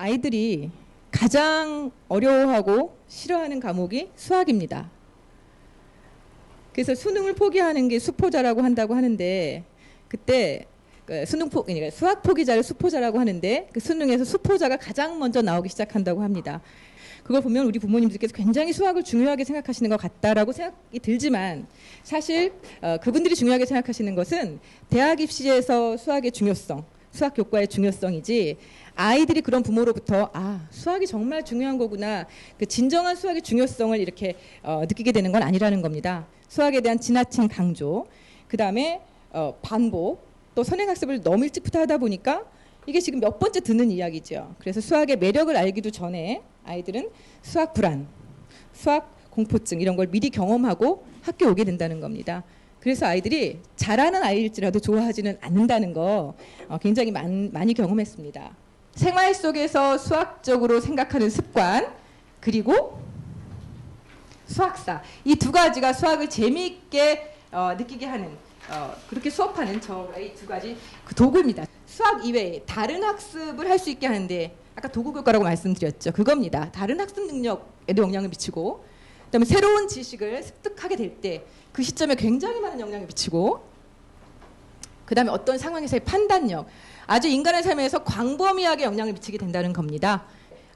아이들이 가장 어려워하고 싫어하는 과목이 수학입니다. 그래서 수능을 포기하는 게 수포자라고 한다고 하는데 그때 그 수능 포 그러니까 수학 포기자를 수포자라고 하는데 그 수능에서 수포자가 가장 먼저 나오기 시작한다고 합니다. 그걸 보면 우리 부모님들께서 굉장히 수학을 중요하게 생각하시는 것 같다라고 생각이 들지만 사실 어, 그분들이 중요하게 생각하시는 것은 대학 입시에서 수학의 중요성, 수학 교과의 중요성이지 아이들이 그런 부모로부터 아 수학이 정말 중요한 거구나 그 진정한 수학의 중요성을 이렇게 어, 느끼게 되는 건 아니라는 겁니다. 수학에 대한 지나친 강조, 그 다음에 어, 반복, 또 선행학습을 너무 일찍부터 하다 보니까 이게 지금 몇 번째 듣는 이야기죠. 그래서 수학의 매력을 알기도 전에 아이들은 수학 불안, 수학 공포증 이런 걸 미리 경험하고 학교 오게 된다는 겁니다. 그래서 아이들이 잘하는 아이일지라도 좋아하지는 않는다는 거 어, 굉장히 많, 많이 경험했습니다. 생활 속에서 수학적으로 생각하는 습관 그리고 수학사 이 두 가지가 수학을 재미있게 어, 느끼게 하는 어, 그렇게 수업하는 저의 두 가지 그 도구입니다. 수학 이외에 다른 학습을 할 수 있게 하는데 아까 도구 교과라고 말씀드렸죠. 그겁니다. 다른 학습 능력에도 영향을 미치고 그다음에 새로운 지식을 습득하게 될 때 그 시점에 굉장히 많은 영향을 미치고 그다음에 어떤 상황에서의 판단력 아주 인간의 삶에서 광범위하게 영향을 미치게 된다는 겁니다.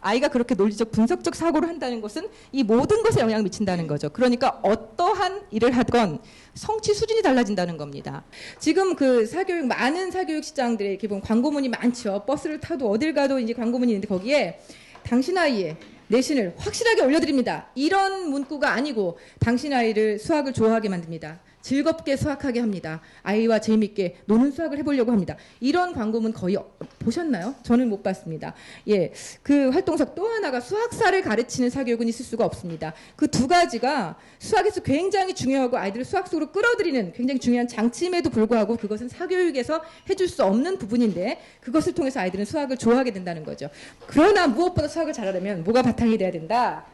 아이가 그렇게 논리적 분석적 사고를 한다는 것은 이 모든 것에 영향을 미친다는 거죠. 그러니까 어떠한 일을 하건 성취 수준이 달라진다는 겁니다. 지금 그 사교육 많은 사교육 시장들에 이렇게 보면 광고문이 많죠. 버스를 타도 어딜 가도 이제 광고문이 있는데 거기에 당신 아이의 내신을 확실하게 올려드립니다. 이런 문구가 아니고 당신 아이를 수학을 좋아하게 만듭니다. 즐겁게 수학하게 합니다. 아이와 재미있게 노는 수학을 해보려고 합니다. 이런 광고문 거의 어- 보셨나요? 저는 못 봤습니다. 예, 그 활동석 또 하나가 수학사를 가르치는 사교육은 있을 수가 없습니다. 그 두 가지가 수학에서 굉장히 중요하고 아이들을 수학 속으로 끌어들이는 굉장히 중요한 장치임에도 불구하고 그것은 사교육에서 해줄 수 없는 부분인데 그것을 통해서 아이들은 수학을 좋아하게 된다는 거죠. 그러나 무엇보다 수학을 잘하려면 뭐가 바탕이 돼야 된다?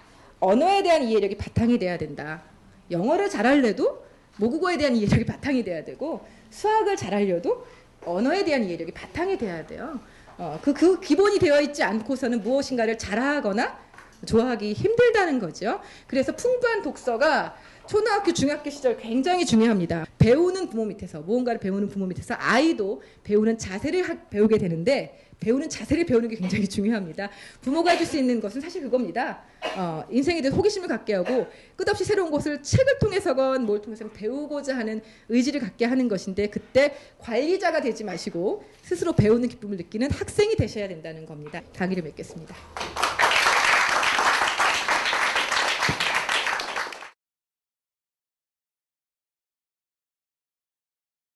언어에 대한 이해력이 바탕이 돼야 된다. 영어를 잘하려도 모국어에 대한 이해력이 바탕이 돼야 되고 수학을 잘하려도 언어에 대한 이해력이 바탕이 돼야 돼요. 어, 그, 그 기본이 되어 있지 않고서는 무엇인가를 잘하거나 좋아하기 힘들다는 거죠. 그래서 풍부한 독서가 초등학교, 중학교 시절 굉장히 중요합니다. 배우는 부모 밑에서 무언가를 배우는 부모 밑에서 아이도 배우는 자세를 하- 배우게 되는데 배우는 자세를 배우는 게 굉장히 중요합니다. 부모가 해줄 수 있는 것은 사실 그겁니다. 어, 인생에 대해 호기심을 갖게 하고 끝없이 새로운 것을 책을 통해서건 뭘 통해서 배우고자 하는 의지를 갖게 하는 것인데 그때 관리자가 되지 마시고 스스로 배우는 기쁨을 느끼는 학생이 되셔야 된다는 겁니다. 강의를 맺겠습니다.